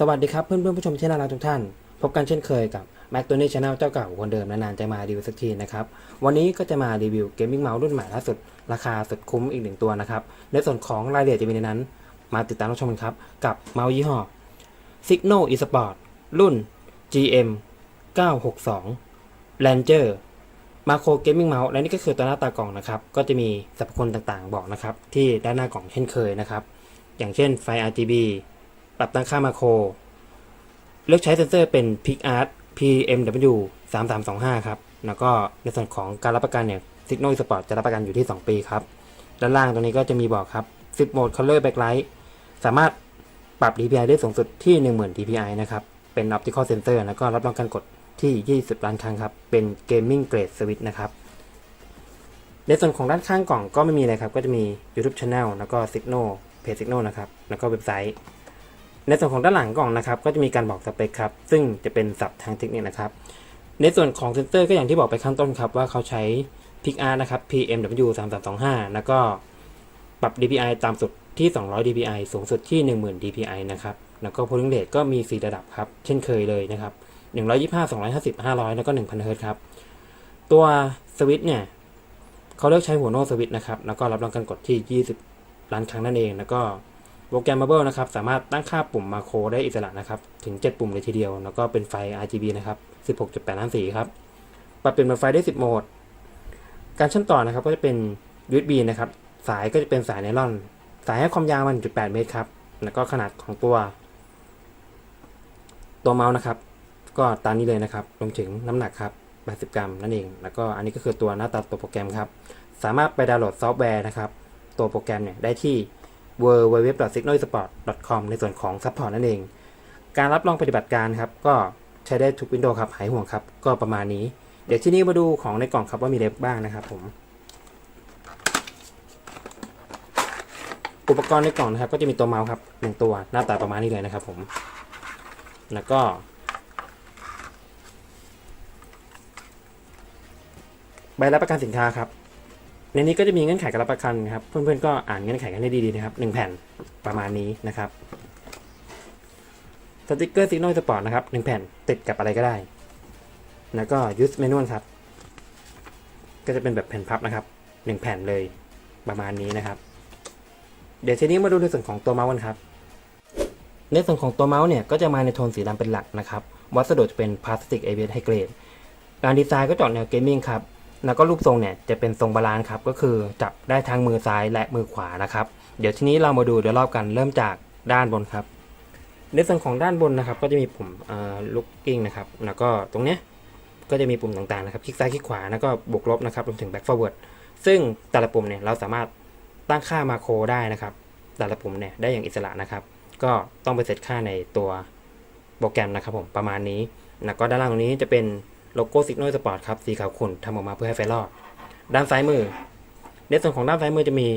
สวัสดีครับเพื่อนเพื่อนๆผู้ชมที่น่ารักทุกท่าน พบกันเช่นเคยกับ Mac ตัวนี้ช anel เจ้าเก่าคนเดิมนานๆจะมารีวิวสักทีนะครับ วันนี้ก็จะมารีวิวเกมมิ่งเมาส์รุ่นใหม่ล่าสุด ราคาสุดคุ้มอีกหนึ่งตัวนะครับ ในส่วนของรายละเอียดจะมีในนั้น มาติดตามรับชมกันครับ กับเมาส์ยี่ห้อ Signal eSport รุ่น GM 962 Ranger มาโครเกมมิ่งเมาส์และนี่ก็คือตัวหน้าตากล่องนะครับ ก็จะมีสรรพคุณต่างๆ บอกนะครับที่ด้านหน้ากล่องเช่นเคยนะครับ อย่างเช่นไฟ RGB ปรับตั้งค่ามาโคร เลือกใช้เซ็นเซอร์เป็น PicArt PMW 3325 ครับ แล้วก็ในส่วนของการรับประกันเนี่ย Signal Sport จะรับประกันอยู่ที่ 2 ปีครับ ด้านล่างตรงนี้ก็จะมีบอกครับ 10 โหมด Color Backlight สามารถปรับ DPI ได้สูงสุดที่ 10,000 DPI นะครับ เป็น Optical Sensor แล้วก็รับรองการกดที่ 20 ล้านครั้งครับ เป็น Gaming Grade Switch นะครับในส่วนของด้านข้างกล่องก็ไม่มีอะไรครับ ก็จะมี YouTube Channel แล้วก็ Signal Page Signal นะครับ แล้วก็เว็บไซต์ ในส่วนของด้านหลังกล่องนะครับ ก็จะมีการบอกสเปคครับ ซึ่งจะเป็นศัพท์ทางเทคนิคนะครับ ในส่วนของเซนเซอร์ก็อย่างที่บอกไปข้างต้นครับ ว่าเขาใช้ PicArt นะครับ PMW 3325แล้วก็ปรับ DPI ตามสุดที่ 200 DPI สูงสุดที่ 10,000 DPI นะครับ แล้วก็ polling rate ก็มี 4 ระดับครับ เช่นเคยเลยนะครับ 125 250 500 แล้วก็ 1000 Hz ครับ ตัวสวิตช์เนี่ย เขาเลือกใช้หัวโน้ตสวิตช์นะครับ แล้วก็รับรองการกดที่ 20 ล้านครั้งนั่นเอง แล้วก็ โปรแกรม Mable นะครับ สามารถตั้งค่าปุ่มมาโครได้อิสระนะครับ ถึง 7 ปุ่มเลยทีเดียว แล้วก็เป็นไฟ RGB นะครับ 16.8ล้านสีครับ ปรับเปลี่ยนเป็นไฟได้ 10 โหมด การเชื่อมต่อนะครับก็จะเป็น USB นะครับ สายก็จะเป็นสายไนลอน สายให้ความยาวมัน1.8 เมตรครับ แล้วก็ขนาดของตัว ตัวเมาส์นะครับ ก็ตามนี้เลยนะครับ รวมถึงน้ำหนักครับ 80 กรัมนั่นเอง แล้วก็อันนี้ก็คือตัวหน้าตาตัวโปรแกรมครับ สามารถไปดาวน์โหลดซอฟต์แวร์นะครับ ตัวโปรแกรมเนี่ยได้ที่ www.signalsport.com ในส่วนของ Support นั่นเอง การรับรองปฏิบัติการครับ ก็ใช้ได้ทุกวินโดว์ครับ หายห่วงครับ ก็ประมาณนี้ เดี๋ยวที่นี้มาดูของในกล่องครับว่ามีอะไรบ้างนะครับผม อุปกรณ์ในกล่องนะครับ ก็จะมีตัวเมาส์ครับหนึ่งตัวหน้าตาประมาณนี้เลยนะครับผม แล้วก็ใบรับประกันสินค้าครับ ในนี้ก็จะมีเงื่อนไขการรับประกันครับ เพื่อนๆก็อ่านเงื่อนไขกันให้ดีๆนะครับหนึ่งแผ่นประมาณนี้นะครับสติกเกอร์ซิกโนสปอร์ตนะครับหนึ่งแผ่นติดกับอะไรก็ได้ แล้วก็ยูสเมนูครับ ก็จะเป็นแบบแผ่นพับนะครับหนึ่งแผ่นเลยประมาณนี้นะครับ เดี๋ยวทีนี้มาดูในส่วนของตัวเมาส์กันครับ ในส่วนของตัวเมาส์เนี่ยก็จะมาในโทนสีดำเป็นหลักนะครับ วัสดุจะเป็นพลาสติกเอเวทไฮเกรดการดีไซน์ก็จาะแนวเกมมิ่งครับ แล้วก็รูปทรงเนี่ยจะเป็นทรงบาลานซ์ครับก็คือจับได้ทั้งมือซ้ายและมือขวานะครับ เดี๋ยวทีนี้เรามาดูเดี๋ยวรอบกันเริ่มจากด้านบนครับ ในส่วนของด้านบนนะครับ ก็จะมีปุ่มลุกกิ้งนะครับ แล้วก็ตรงเนี้ยก็จะมีปุ่มต่างๆนะครับ คลิกซ้ายคลิกขวาแล้วก็บวกลบนะครับรวมถึง back forward ซึ่งแต่ละปุ่มเนี่ยเราสามารถตั้งค่ามาโครได้นะครับ แต่ละปุ่มเนี่ยได้อย่างอิสระนะครับ ก็ต้องไปเซตค่าในตัวโปรแกรมนะครับผมประมาณนี้ แล้วก็ด้านล่างตรงนี้จะเป็น โลโก้ Signal Sport ครับ สีขาวขุ่นทำออกมาเพื่อให้ไฟรอดด้านซ้ายมือ ในส่วนของด้านซ้ายมือจะมี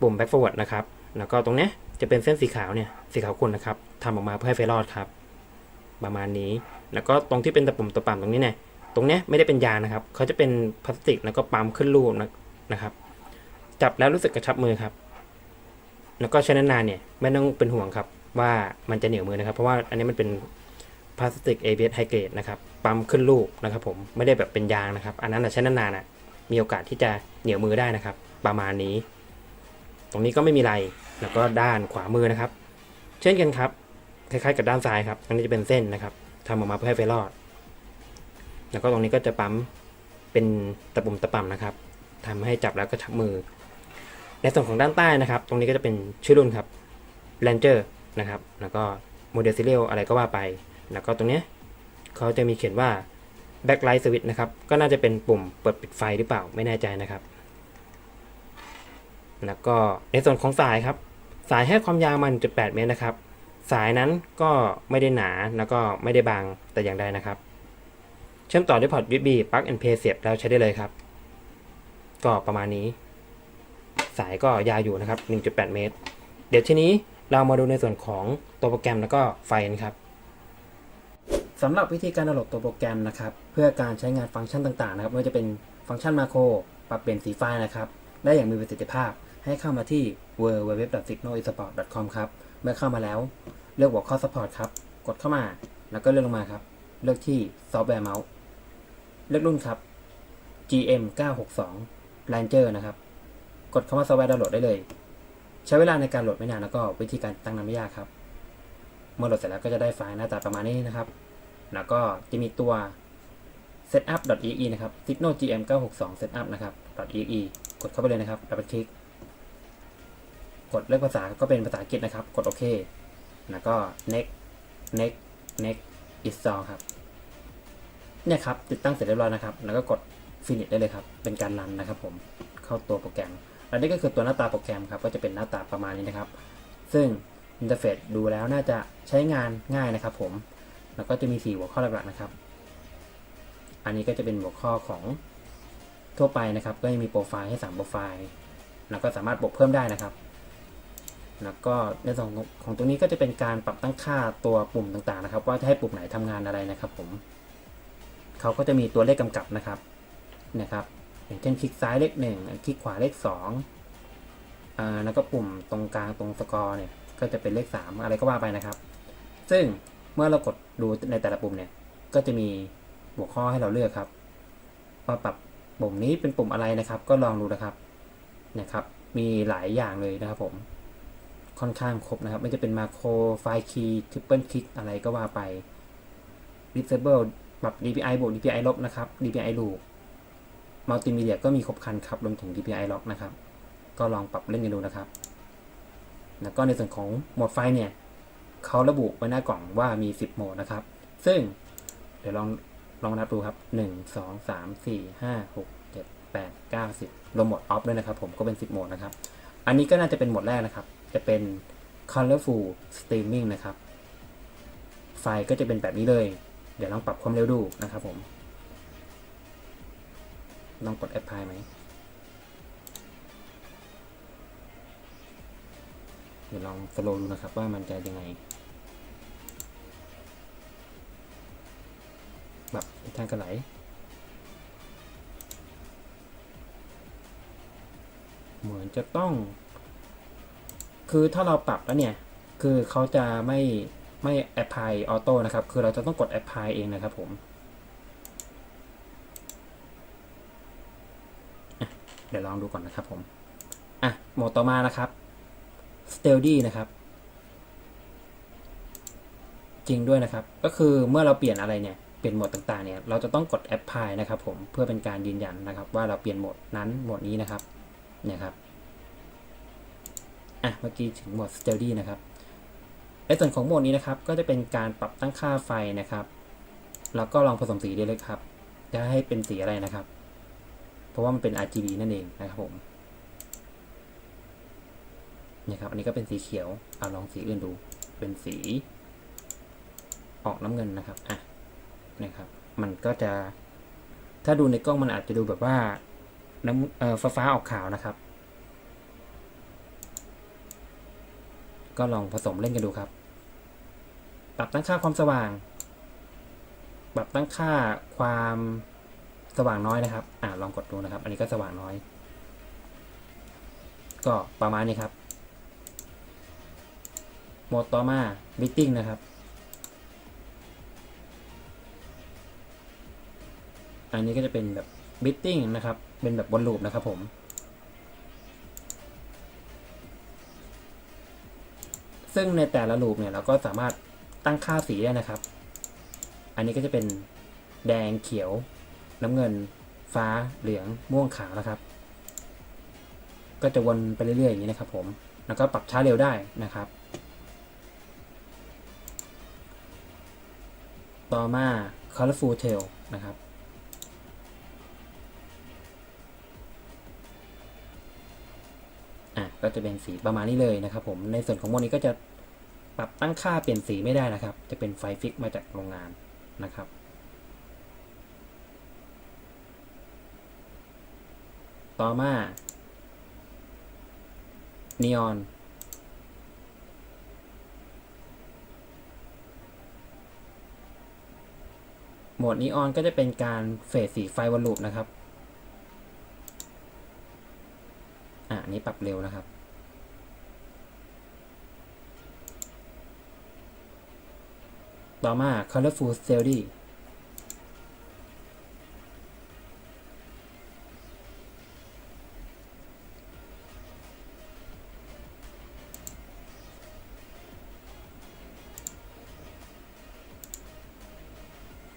ปุ่ม back forward นะครับ แล้วก็ตรงนี้จะเป็นเส้นสีขาวเนี่ย สีขาวขุ่นนะครับทำออกมาเพื่อให้ไฟรอดครับ ประมาณนี้ แล้วก็ตรงที่เป็นตะปุ่มตัวปั๊มตรงนี้เนี่ย ตรงนี้ไม่ได้เป็นยางนะครับ เขาจะเป็นพลาสติกแล้วก็ปั๊มขึ้นรูปนะครับ จับแล้วรู้สึกกระชับมือครับ แล้วก็ใช้นานๆเนี่ยไม่ต้องเป็นห่วงครับว่ามันจะเหนียวมือนะครับ เพราะว่าอันนี้มันเป็น ลาสติก ABS ไฮเกรดนะครับปั๊มขึ้นรูปนะครับผมไม่ได้แบบเป็นยางนะครับ อันนั้นนะใช้นานๆอะมีโอกาสที่จะเหนียวมือได้นะครับ ประมาณนี้ ตรงนี้ก็ไม่มีอะไรแล้วก็ด้านขวามือนะครับ เช่นกันครับ คล้ายๆกับด้านซ้ายครับ อันนี้จะเป็นเส้นนะครับทำออกมาเพื่อให้ไฟรอด แล้วก็ตรงนี้ก็จะปั๊มเป็นตะปุ่มตะป่ำนะครับทำให้จับแล้วก็ชักมือ ในส่วนของด้านใต้นะครับ ตรงนี้ก็จะเป็นชื่อรุ่นครับ Ranger นะครับ แล้วก็โมเดลซีเรียลอะไรก็ว่าไป แล้วก็ตรงเนี้ยเขาจะมีเขียนว่า backlight switch นะครับ ก็น่าจะเป็นปุ่มเปิดปิดไฟหรือเปล่าไม่แน่ใจนะครับ แล้วก็ในส่วนของสายครับ สายให้ความยาวมันจุด8เมตรนะครับ สายนั้นก็ไม่ได้หนาแล้วก็ไม่ได้บางแต่อย่างใดนะครับ เชื่อมต่อด้วยพอร์ต USB plug and play เสียบแล้วใช้ได้เลยครับ ก็ประมาณนี้ สายก็ยาวอยู่นะครับ 1.8 เมตร เดี๋ยวทีนี้เรามาดูในส่วนของตัวโปรแกรมแล้วก็ไฟนะครับ สำหรับวิธีการดาวน์โหลดตัวโปรแกรมนะครับเพื่อการใช้งานฟังก์ชันต่างๆนะครับไม่ว่าจะเป็นฟังก์ชันมาโครปรับเปลี่ยนสีไฟล์นะครับได้อย่างมีประสิทธิภาพให้เข้ามาที่ www.signalesport.com ครับเมื่อเข้ามาแล้ว เลือกหัวข้อ support ครับกดเข้ามาแล้วก็เลือกลงมาครับ เลือกที่ซอฟต์แวร์เมาส์เลือกรุ่นครับ GM 962 Ranger นะครับ กดเข้ามาซอฟต์แวร์ดาวน์โหลดได้เลย ใช้เวลาในการโหลดไม่นานแล้วก็วิธีการตั้งนั้นไม่ยากครับ เมื่อโหลดเสร็จแล้วก็จะได้ไฟล์หน้าตาประมาณนี้นะครับ แล้วก็จะมีตัว setup.exe นะครับ signal gm 962 setup นะครับ .exe กดเข้าไปเลยนะครับดับเบิลคลิก กดเลือกภาษาก็เป็นภาษาอังกฤษนะครับ กดโอเค แล้วก็ next next next install ครับ เนี่ยครับ ติดตั้งเสร็จเรียบร้อยนะครับ แล้วก็กด finish ได้เลยครับ เป็นการรันนะครับผม เข้าตัวโปรแกรมและนี่ก็คือตัวหน้าตาโปรแกรมครับ ก็จะเป็นหน้าตาประมาณนี้นะครับ ซึ่งอินเทอร์เฟซดูแล้วน่าจะใช้งานง่ายนะครับผม แล้วก็จะมี 4 หัวข้อหลักๆนะครับ อันนี้ก็จะเป็นหัวข้อของทั่วไปนะครับ ก็จะมีโปรไฟล์ให้ 3 โปรไฟล์ แล้วก็สามารถบวกเพิ่มได้นะครับ แล้วก็ในส่วนของตรงนี้ก็จะเป็นการปรับตั้งค่าตัวปุ่มต่างๆนะครับ ว่าจะให้ปุ่มไหนทำงานอะไรนะครับ ผม เขาก็จะมีตัวเลขกำกับนะครับ นะครับอย่างเช่นคลิกซ้ายเลขหนึ่งคลิกขวาเลขสองแล้วก็ปุ่มตรงกลางตรงสกอร์เนี่ย ก็จะเป็นเลขสามอะไรก็ว่าไปนะครับ ซึ่ง เมื่อเรากดดูในแต่ละปุ่มเนี่ย ก็จะมีหัวข้อให้เราเลือกครับว่าปรับปุ่มนี้เป็นปุ่มอะไรนะครับ ก็ลองดูนะครับนะครับ มีหลายอย่างเลยนะครับผม ค่อนข้างครบนะครับ ไม่จะเป็นมาโครไฟล์คีย์ทริปเปิลคลิกอะไรก็ว่าไป disable ปรับ DPI บวก DPI ลบนะครับ DPI ลูมัลติมีเดียก็มีครบครันครับรวมถึง DPI ล็อกนะครับ ก็ลองปรับเล่นกันดูนะครับ แล้วก็ในส่วนของโหมดไฟเนี่ย เขาระบุไว้หน้ากล่องว่ามี 10 โหมดนะครับ ซึ่งเดี๋ยวลองลองนับดูครับ 1 2 3 4 5 6 7 8 9 10รวมโหมดออฟด้วยนะครับ ผมก็เป็น 10 โหมดนะครับ อันนี้ก็น่าจะเป็นโหมดแรกนะครับ จะเป็น colorful streaming นะครับ ไฟล์ก็จะเป็นแบบนี้เลย เดี๋ยวลองปรับความเร็วดูนะครับผมลองกด apply ไหมเดี๋ยวลองสโลดูนะครับว่ามันจะยังไง แบบทางกระไหลเหมือนจะต้อง คือถ้าเราปรับแล้วเนี่ย คือเขาจะไม่ไม่ apply auto นะครับ คือเราจะต้องกด apply เองนะครับผมเดี๋ยวลองดูก่อนนะครับผม อะ โหมดต่อมานะครับ stealthy นะครับ จริงด้วยนะครับ ก็คือเมื่อเราเปลี่ยนอะไรเนี่ย เปลี่ยนโหมดต่างๆเนี่ยเราจะต้องกด apply นะครับผมเพื่อเป็นการยืนยันนะครับ ว่าเราเปลี่ยนโหมดนั้นโหมดนี้นะครับเนี่ยครับอะเมื่อกี้ถึงโหมด steady นะครับในส่วนของโหมดนี้นะครับ ก็จะเป็นการปรับตั้งค่าไฟนะครับแล้วก็ลองผสมสีได้เลยครับจะให้เป็นสีอะไรนะครับ เพราะว่ามันเป็น RGB นั่นเองนะครับผมเนี่ยครับอันนี้ก็เป็นสีเขียวเอาลองสีอื่นดูเป็นสี ออกน้ำเงินนะครับอะ นะครับ มันก็จะ ถ้าดูในกล้องมันอาจจะดูแบบว่าน้ำฟ้าฟ้าๆออกขาวนะครับ ก็ลองผสมเล่นกันดูครับ ปรับตั้งค่าความสว่าง ปรับตั้งค่าความสว่างน้อยนะครับ อ่าลองกดดูนะครับ อันนี้ก็สว่างน้อย ก็ประมาณนี้ครับ โหมดต่อมา Bidding นะครับ อันนี้ก็จะเป็นแบบ Bidding นะครับ เป็นแบบวนลูปนะครับผมซึ่งในแต่ละลูปเนี่ยเราก็สามารถตั้งค่าสีได้นะครับ อันนี้ก็จะเป็นแดงเขียว น้ำเงิน ฟ้าเหลืองม่วงขาวนะครับ ก็จะวนไปเรื่อยๆอย่างนี้นะครับ ผม แล้วก็ปรับช้าเร็วได้นะครับ ต่อมา colorful tail นะครับ ก็จะเป็นสีประมาณนี้เลยนะครับ ผมในส่วนของโมดนี้ก็จะปรับตั้งค่าเปลี่ยนสีไม่ได้นะครับ จะเป็นไฟฟิกมาจากโรงงานนะครับต่อมา neon โหมดนีออนก็จะเป็นการเฟดสีไฟวนลูปนะครับ อะอั นี้ปรับเร็วนะครับ ต่อมา colorful theory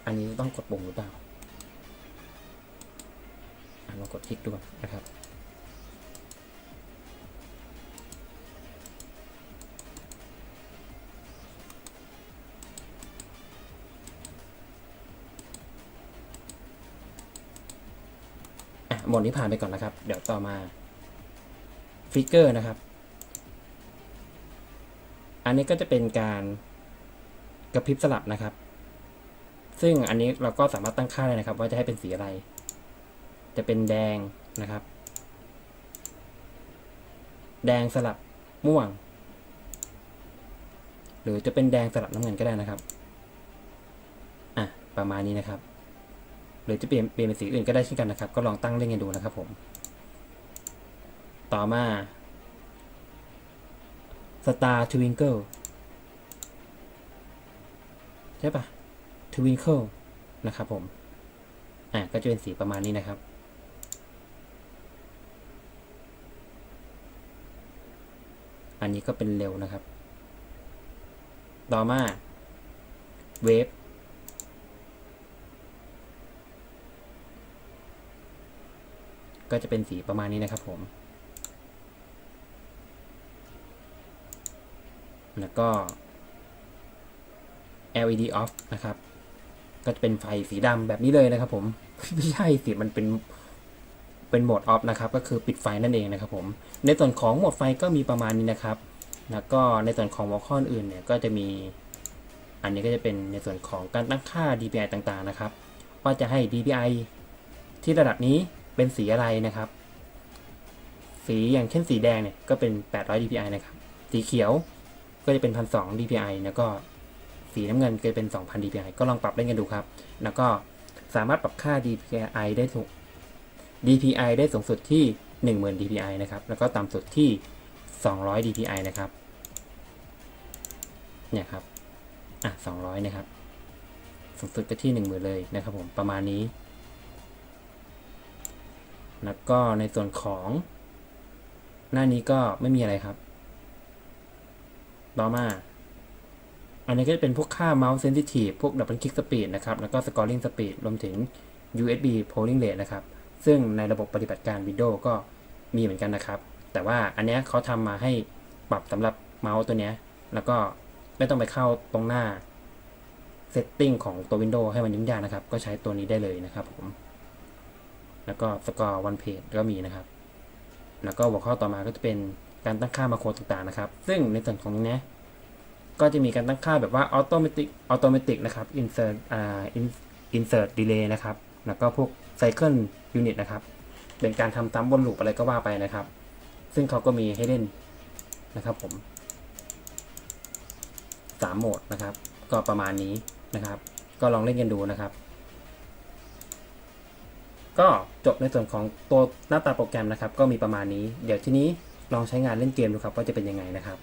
อันนี้ต้องกดปุ่มหรือเปล่าอะลองกดคลิกดูนะครับ มดนี้ผ่านไปก่อนนะครับ เดี๋ยวต่อมาฟิกเกอร์นะครับ อันนี้ก็จะเป็นการกระพริบสลับนะครับ ซึ่งอันนี้เราก็สามารถตั้งค่าได้นะครับ ว่าจะให้เป็นสีอะไร จะเป็นแดงนะครับ แดงสลับม่วง หรือจะเป็นแดงสลับน้ำเงินก็ได้นะครับ อะ ประมาณนี้นะครับ หรือจะเปลี่ยนเปลี่ยนเป็นสีอื่นก็ได้เช่นกันนะครับ ก็ลองตั้งเล่นกันดูนะครับผม ต่อมา Star Twinkle ใช่ปะ Twinkle นะครับผม อะก็จะเป็นสีประมาณนี้นะครับอันนี้ก็เป็นเร็วนะครับ ต่อมา Wave ก็จะเป็นสีประมาณนี้นะครับผม แล้วก็ LED off นะครับ ก็จะเป็นไฟสีดำแบบนี้เลยนะครับ ผม ไม่ใช่สิมันเป็นเป็นโหมด off นะครับ ก็คือปิดไฟนั่นเองนะครับผม ในส่วนของโหมดไฟก็มีประมาณนี้นะครับ แล้วก็ในส่วนของหัวข้ออื่นเนี่ยก็จะมี อันนี้ก็จะเป็นในส่วนของการตั้งค่า DPI ต่างๆนะครับ ว่าจะให้ DPI ที่ระดับนี้ เป็นสีอะไรนะครับ สีอย่างเช่นสีแดงเนี่ยก็เป็น 800 dpi นะครับ สีเขียวก็จะเป็น 1,200 dpi แล้วก็สีน้ำเงินก็จะเป็น 2,000 dpi ก็ลองปรับเล่นกันดูครับ แล้วก็สามารถปรับค่า dpi ได้ถูก dpi ได้สูงสุดที่ 10,000 dpi นะครับ แล้วก็ต่ำสุดที่ 200 dpi นะครับ เนี่ยครับ อะ 200 นะครับ สูงสุดก็ที่ 10,000 เลยนะครับผม ประมาณนี้ แล้วก็ในส่วนของ หน้านี้ก็ไม่มีอะไรครับ ต่อมา อันนี้ก็จะเป็นพวกค่า mouse sensitive พวก double click speed นะครับ แล้วก็ scoring speed รวมถึง USB polling rate นะครับ ซึ่งในระบบปฏิบัติการ Windows ก็มีเหมือนกันนะครับ แต่ว่าอันนี้เขาทำมาให้ปรับสำหรับเมาส์ตัวนี้ แล้วก็ไม่ต้องไปเข้าตรงหน้า setting ของตัว Windows ให้มันยุ่งยากนะครับ ก็ใช้ตัวนี้ได้เลยนะครับผม แล้วก็สกอร์วันเพจก็มีนะครับ แล้วก็หัวข้อต่อมาก็จะเป็นการตั้งค่ามาโครต่างๆนะครับ ซึ่งในส่วนของนี้ก็จะมีการตั้งค่าแบบว่า automatic automatic นะครับ insert อ่า insert delay นะครับ แล้วก็พวก cycle unit นะครับ เป็นการทำซ้ำวนลูปอะไรก็ว่าไปนะครับ ซึ่งเขาก็มีให้เล่นนะครับผมสามโหมดนะครับ ก็ประมาณนี้นะครับ ก็ลองเล่นกันดูนะครับ ก็จบในส่วนของตัวหน้าตาโปรแกรมนะครับ ก็มีประมาณนี้ เดี๋ยวทีนี้ลองใช้งานเล่นเกมดูครับว่าจะเป็นยังไงนะครับ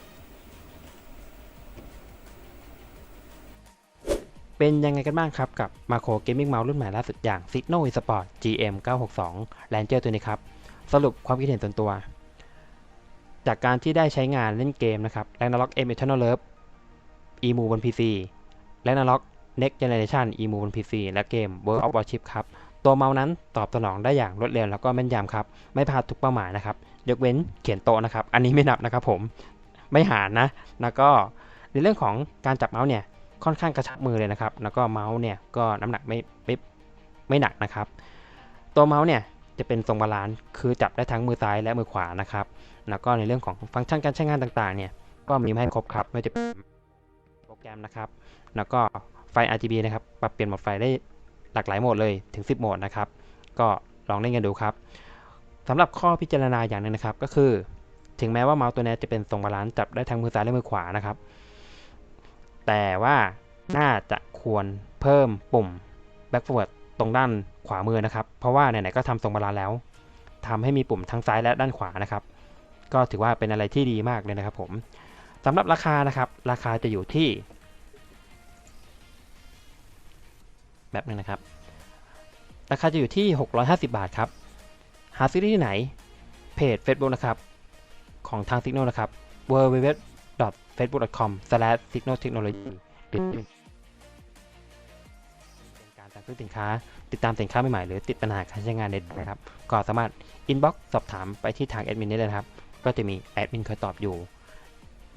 เป็นยังไงกันบ้างครับกับ Macro Gaming Mouse รุ่นใหม่ล่าสุดอย่าง Signo Sport GM 962 Ranger ตัวนี้ครับ สรุปความคิดเห็นส่วนตัว จากการที่ได้ใช้งานเล่นเกมนะครับ Ragnarok M Eternal Love EMU บน PC Ragnarok Next Generation EMU บน PC และเกม World of Warship ครับ ตัวเมาส์นั้นตอบสนองได้อย่างรวดเร็วแล้วก็แม่นยำครับ ไม่พลาดทุกเป้าหมายนะครับ ยกเว้นเขียนโตะนะครับ อันนี้ไม่นับนะครับผม ไม่หารนะ แล้วก็ในเรื่องของการจับเมาส์เนี่ยค่อนข้างกระชับมือเลยนะครับ แล้วก็เมาส์เนี่ยก็น้ำหนักไม่ไม่ไม่หนักนะครับ ตัวเมาส์เนี่ยจะเป็นทรงบาลานซ์คือจับได้ทั้งมือซ้ายและมือขวานะครับ แล้วก็ในเรื่องของฟังก์ชันการใช้งานต่างๆ เนี่ยก็มีให้ครบครับไม่ว่าจะเป็นโปรแกรมนะครับ แล้วก็ไฟ RGB นะครับ ปรับเปลี่ยนหมดไฟได้ หลากหลายโหมดเลยถึง 10 โหมดนะครับ ก็ลองเล่นกันดูครับสำหรับข้อพิจารณาอย่างหนึงนะครับ ก็คือ ถึงแม้ว่าเมาส์ตัวนี้จะเป็นทรงบาลานซ์จับได้ทั้งมือซ้ายและมือขวานะครับ แต่ว่าน่าจะควรเพิ่มปุ่ม back forward ตรงด้านขวามือนะครับ เพราะว่าไหนๆก็ทำทรงบาลานซ์แล้วทำให้มีปุ่มทั้งซ้ายและด้านขวานะครับ ก็ถือว่าเป็นอะไรที่ดีมากเลยนะครับผมสำหรับราคานะครับ ราคาจะอยู่ที่ แบบนึงนะครับ ราคาจะอยู่ที่ 650 บาทครับ หาซื้อได้ที่ไหน เพจ Facebook นะครับ ของทาง Signal นะครับ www.facebook.com/signaltechnology หรือการสั่งซื้อสินค้า ติดตามสินค้าใหม่ๆ หรือติดปัญหาการใช้งานเน็ตนะครับ ก็สามารถ inbox สอบถามไปที่ทางแอดมินได้เลยครับ ก็จะมีแอดมินคอยตอบอยู่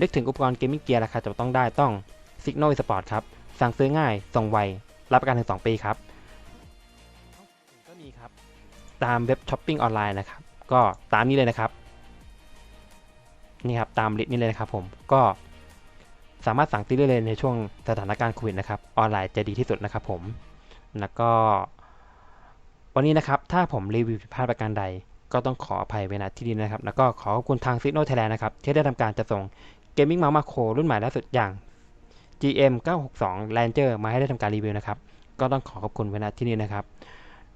นึกถึงอุปกรณ์เกมมิ่งเกียร์ราคาจะต้องได้ต้อง Signal Sport ครับ สั่งซื้อง่าย ส่งไว รับประกันถึง 2 ปีครับ ก็มีครับ ตามเว็บช้อปปิ้งออนไลน์นะครับ ก็ตามนี้เลยนะครับ นี่ครับ ตามลิสต์นี้เลยนะครับผม ก็สามารถสั่งซื้อได้เลยในช่วงสถานการณ์โควิดนะครับ ออนไลน์จะดีที่สุดนะครับผม แล้วก็ วันนี้นะครับ ถ้าผมรีวิวผิดพลาดประการใด ก็ต้องขออภัยไว้ณที่นี้นะครับ แล้วก็ขอขอบคุณทาง Signal Thailand นะครับ ที่ได้ทำการจัดส่งเกมมิ่งเมาส์มาโครรุ่นใหม่ล่าสุดอย่าง GM 962 Ranger มาให้ได้ทำการรีวิวนะครับ ก็ต้องขอขอบคุณไว้ณที่นี้นะครับ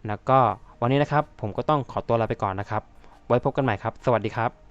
แล้วก็วันนี้นะครับผมก็ต้องขอตัวลาไปก่อนนะครับ ไว้พบกันใหม่ครับ สวัสดีครับ